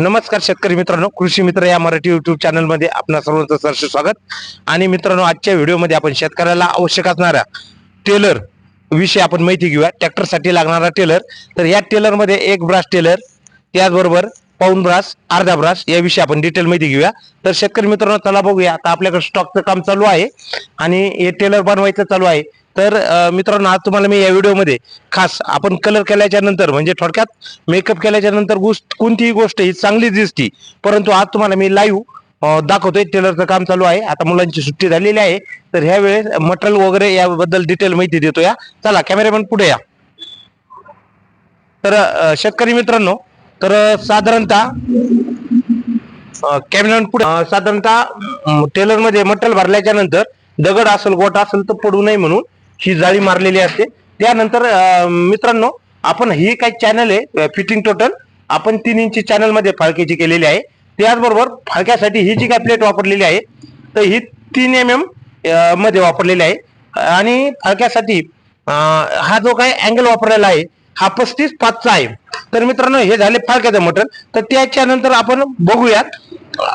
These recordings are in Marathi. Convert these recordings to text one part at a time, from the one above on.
नमस्कार शेतकरी मित्रांनो कृषी मित्र या मराठी युट्यूब चॅनलमध्ये आपणा सर्वांचं सरसे स्वागत. आणि मित्रांनो आजच्या व्हिडिओमध्ये आपण शेतकऱ्याला आवश्यक असणाऱ्या टेलर विषयी आपण माहिती घेऊया. ट्रॅक्टरसाठी लागणारा टेलर. तर या टेलरमध्ये एक ब्रास टेलर त्याचबरोबर पाऊन ब्रास अर्धा ब्रास याविषयी आपण डिटेल माहिती घेऊया. तर शेतकरी मित्रांनो चला बघूया. आता आपल्याकडे स्टॉकचं काम चालू आहे. आणि हे टेलर बनवायचं चालू आहे. तर मित्रांनो आज तुम्हाला मी या व्हिडिओमध्ये खास आपण कलर केल्याच्यानंतर म्हणजे थोडक्यात मेकअप केल्याच्यानंतर गोष्ट कोणतीही गोष्ट ही चांगली दिसती परंतु आज तुम्हाला मी लाईव्ह दाखवतोय टेलरचं काम चालू आहे. आता मुलांची सुट्टी झालेली आहे. तर ह्या वेळेस मटेरियल वगैरे याबद्दल डिटेल माहिती देतो या. चला कॅमेरामॅन पुढे या. तर शेतकरी मित्रांनो तर साधारणतः कॅमेरामॅन पुढे साधारणतः टेलरमध्ये मटेरियल भरल्याच्या नंतर दगड असेल गोटा असेल तर पडू नये म्हणून ही जाळी मारलेली असते. त्यानंतर मित्रांनो आपण ही काही चॅनल आहे फिटिंग टोटल आपण तीन इंची चॅनलमध्ये फाळक्याची केलेली आहे. त्याचबरोबर फाळक्यासाठी ही जी काय प्लेट वापरलेली आहे तर ही तीन एम एममध्ये वापरलेली आहे. आणि फाळक्यासाठी हा जो काही अँगल वापरलेला आहे हा पस्तीस पाचचा आहे. तर मित्रांनो हे झाले फाळक्याचं मटन तर त्याच्यानंतर आपण बघूयात.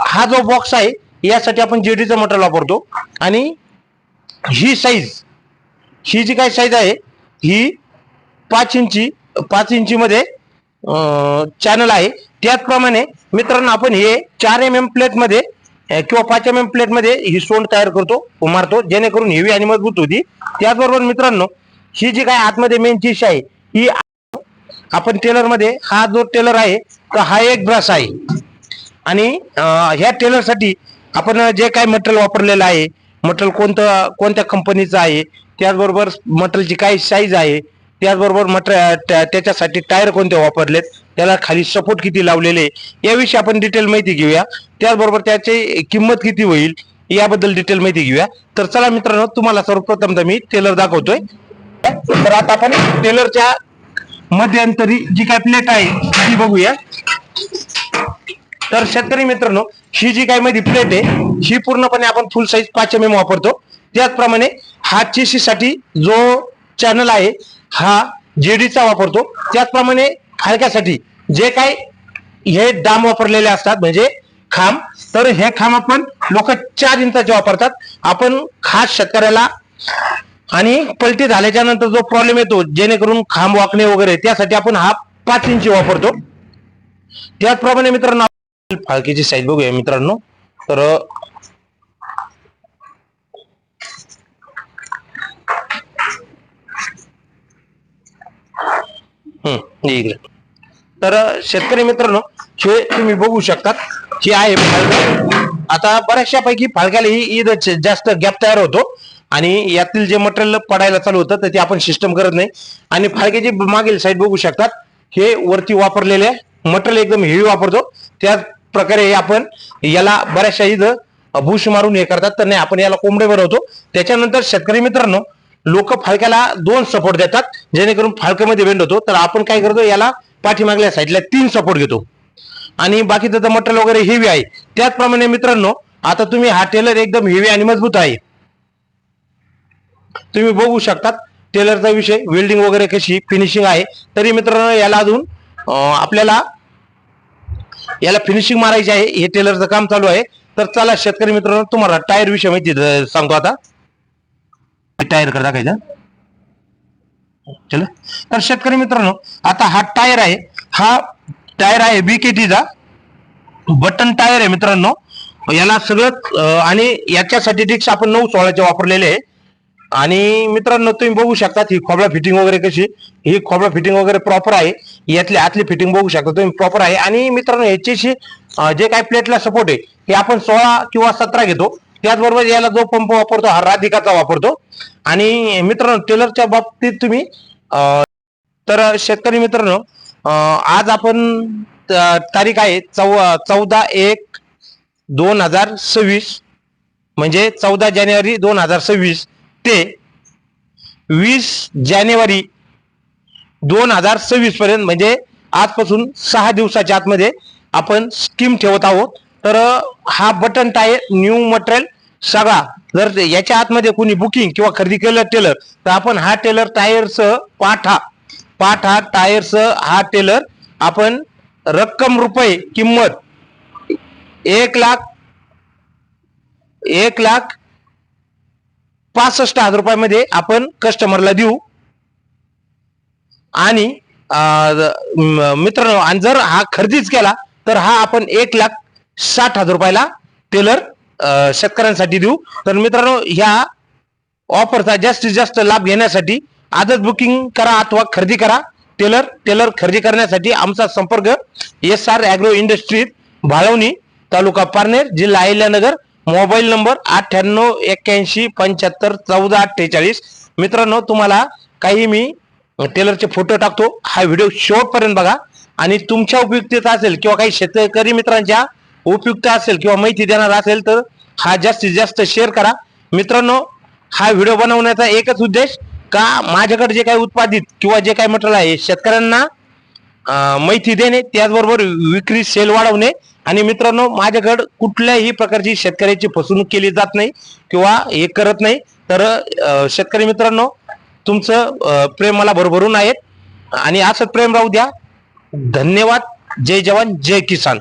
हा जो बॉक्स आहे यासाठी आपण जेडीचं मटेरियल वापरतो. आणि ही साईज ही जी काय साईज आहे ही पाच इंची पाच इंचीमध्ये चॅनल आहे. त्याचप्रमाणे मित्रांनो आपण हे चार एम एम प्लेटमध्ये किंवा पाच एम एम प्लेटमध्ये ही सोंड तयार करतो मारतो जेणेकरून हेवी आणि मजबूत होती. त्याचबरोबर मित्रांनो ही जी काय आतमध्ये मेन चीज आहे ही आपण टेलरमध्ये हा जो टेलर आहे तर हा एक ब्रश आहे. आणि ह्या टेलरसाठी आपण जे काय मटेरियल वापरलेलं आहे मटेरियल कोणतं कोणत्या कंपनीचं आहे त्याचबरोबर मटेरियलची काय साईज आहे त्याचबरोबर मटर त्याच्यासाठी टायर कोणते वापरलेत त्याला खाली सपोर्ट किती लावलेले याविषयी आपण डिटेल माहिती घेऊया. त्याचबरोबर त्याची किंमत किती होईल याबद्दल डिटेल माहिती घेऊया. तर चला मित्रांनो तुम्हाला सर्वप्रथम मी टेलर दाखवतोय. तर आता आपण टेलरच्या मध्यंतरी जी काय प्लेट आहे ती बघूया. तर शेतकरी मित्रांनो ही जी काय मध्ये प्लेट आहे ही पूर्णपणे आपण फुल साईज पाच एम एम वापरतो. त्याचप्रमाणे हा चेसी साठी जो चॅनल आहे हा जेडीचा वापरतो. त्याचप्रमाणे हलक्यासाठी जे काय हे डाम वापरलेले असतात म्हणजे खांब तर हे खांब आपण लोक चार इंचाचे वापरतात. आपण खास शेतकऱ्याला आणि पलटी झाल्याच्यानंतर जो प्रॉब्लेम येतो जेणेकरून खांब वाकणे वगैरे त्यासाठी आपण हा पाच इंची वापरतो. त्याचप्रमाणे मित्रांनो फालकीची फाळकीची साईज बघूया मित्रांनो. तर हम्म, हे इकडे. तर शेतकरी मित्रांनो हे तुम्ही बघू शकतात हे आहे आता बऱ्याचशा पैकी फाळक्याला ही ईद जास्त गॅप तयार होतो. आणि यातील जे मटेरियल पडायला चालू होतं तर ते आपण सिस्टम करत नाही. आणि फाळक्याची मागील साईड बघू शकतात हे वरती वापरलेले मटेरियल एकदम हेवी वापरतो. त्याच प्रकारे आपण याला बऱ्याचशा ईद भूश मारून हे करतात. तर नाही आपण याला कोंबडे भरवतो त्याच्यानंतर शेतकरी मित्रांनो लोक फाळक्याला दोन सपोर्ट देतात. जेणेकरून फाळक्यामध्ये बेंड होतो. तर आपण काय करतो याला पाठीमागल्या साईडला तीन सपोर्ट घेतो. आणि बाकीचं मटेरियल वगैरे हेवी आहे. त्याचप्रमाणे मित्रांनो आता तुम्ही हा टेलर एकदम हेवी आणि मजबूत आहे. तुम्ही बघू शकतात टेलरचा विषय वेल्डिंग वगैरे कशी फिनिशिंग आहे. तरी मित्रांनो याला अजून आपल्याला याला फिनिशिंग मारायची आहे. हे टेलरचं काम चालू आहे. तर चला शेतकरी मित्रांनो तुम्हाला टायर विषय माहिती सांगतो आता. टायर कर टाकायचा चला. तर शेतकरी मित्रांनो आता हा टायर आहे. हा टायर आहे बीकेटीचा बटन टायर आहे मित्रांनो. याला सगळं आणि याच्यासाठी डिक्स आपण नऊ सोळाचे वापरलेले आहे. आणि मित्रांनो तुम्ही बघू शकता ही खोबळा फिटिंग वगैरे कशी ही खोबळा फिटिंग वगैरे प्रॉपर आहे. यातली आतली फिटिंग बघू शकता तुम्ही प्रॉपर आहे. आणि मित्रांनो याच्याशी जे काही प्लेटला सपोर्ट आहे हे आपण सोळा किंवा सतरा घेतो. त्याचबरोबर याला जो पंप वापरतो हा राधिकाचा वापरतो. आणि मित्रांनो टेलरच्या बाबतीत तुम्ही तर शेतकरी मित्रांनो आज आपण तारीख आहे चौ चौदा एक दोन हजार सव्वीस. म्हणजे चौदा जानेवारी दोन हजार सव्वीस ते वीस जानेवारी दोन हजार सव्वीस पर्यंत म्हणजे आजपासून सहा दिवसाच्या आतमध्ये आपण स्कीम ठेवत आहोत. तर हा बटन टायर न्यू मटेरियल सगळा. जर ते- याच्या आतमध्ये कोणी बुकिंग किंवा खरेदी केलं टेलर तर आपण हा टेलर टायरसह पाठा. पाठा टायरसह हा टेलर आपण रक्कम रुपये किंमत एक लाख एक लाख पासष्ट हजार रुपयामध्ये आपण कस्टमरला देऊ. आणि अं, मित्रांनो आणि जर हा खरेदीच केला तर हा आपण एक लाख साठ हजार रुपयाला टेलर शेतकऱ्यांसाठी देऊ. तर मित्रांनो ह्या ऑफरचा जास्तीत जास्त लाभ घेण्यासाठी आजच बुकिंग करा अथवा खरेदी करा. टेलर टेलर खरेदी करण्यासाठी आमचा संपर्क S R agro industries Bhalwani तालुका पारनेर जिल्हा अहिल्यानगर मोबाईल नंबर अठ्ठ्याण्णव एक्क्याऐंशी पंच्याहत्तर चौदा अठ्ठेचाळीस. मित्रांनो तुम्हाला काही मी टेलरचे फोटो टाकतो. हा व्हिडिओ शेवटपर्यंत बघा. आणि तुमच्या उपयुक्तता असेल किंवा काही शेतकरी मित्रांच्या उपयुक्त असेल किंवा माहिती देणार असेल तर हा जास्तीत जास्त शेअर करा. मित्रांनो हा व्हिडिओ बनवण्याचा एकच उद्देश का माझ्याकडे जे काही उत्पादित किंवा जे काही मटेरियल आहे शेतकऱ्यांना माहिती देणे त्याचबरोबर विक्री सेल वाढवणे आणि मित्रांनो माझ्याकडे कुठल्याही प्रकारची शेतकऱ्याची फसवणूक केली जात नाही किंवा हे करत नाही. तर शेतकरी मित्रांनो तुमचं प्रेम मला भरभरून आहेत. आणि असं प्रेम राहू द्या. धन्यवाद. जय जवान जय किसान.